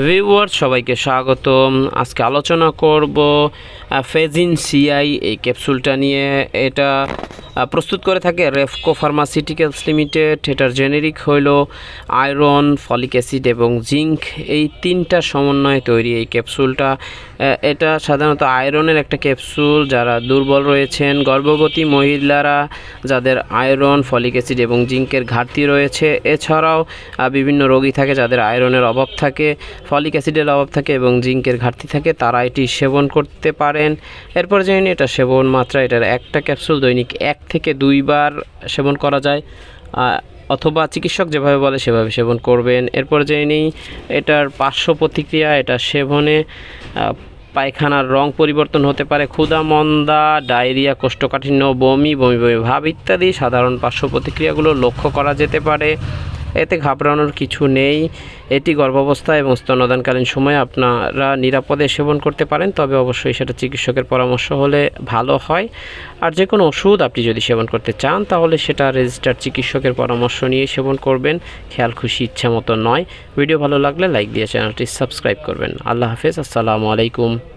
Viewer সবাইকে স্বাগতম। আজকে আলোচনা করব ফেজিন সিআই এই ক্যাপসুলটা নিয়ে। এটা প্রস্তুত করে থাকে রেফকো ফার্মাসিউটিক্যালস লিমিটেড এটার জেনেরিক হইল আয়রন, ফলিক অ্যাসিড এবং জিঙ্ক। এই তিনটা সমন্বয়ে তৈরি এই ক্যাপসুলটা। এটা সাধারণত আয়রনের একটা ক্যাপসুল, যারা দুর্বল রয়েছেন, গর্ভবতী মহিলারা যাদের আয়রন, ফলিক অ্যাসিড এবং জিঙ্কের ঘাটতি রয়েছে। এছাড়াও বিভিন্ন রোগী থাকে যাদের আয়রনের অভাব থাকে, ফলিক অ্যাসিডের অভাব থাকে এবং জিঙ্কের ঘাটতি থাকে, তারা এটি সেবন করতে পারেন। এরপর জেনে এটা সেবন মাত্রা, এটার একটা ক্যাপসুল দৈনিক এক থেকে দুইবার সেবন করা যায় অথবা চিকিৎসক যেভাবে বলে সেভাবে সেবন করবেন। এরপর জেনে নিই এটার পার্শ্ব প্রতিক্রিয়া, এটা সেবনে পায়খানার রং পরিবর্তন হতে পারে, ক্ষুধা, মন্দা, ডায়রিয়া, কোষ্ঠকাঠিন্য, বমি বমি বমি, ভাব ইত্যাদি সাধারণ পার্শ্ব প্রতিক্রিয়াগুলো লক্ষ্য করা যেতে পারে। এতে ঘাবড়ানোর কিছু নেই। এটি গর্ভাবস্থা এবং স্তনদানকালীন সময়ে আপনারা নিরাপদে সেবন করতে পারেন, তবে অবশ্যই সেটা চিকিৎসকের পরামর্শ হলে ভালো হয়। আর যে কোনো ওষুধ আপনি যদি সেবন করতে চান, তাহলে সেটা রেজিস্টার্ড চিকিৎসকের পরামর্শ নিয়ে সেবন করবেন। খেয়াল, খুশি ইচ্ছা মতো নয়। ভিডিও ভালো লাগলে লাইক দিয়ে চ্যানেলটি সাবস্ক্রাইব করবেন। আল্লাহ হাফেজ, আসসালামু আলাইকুম।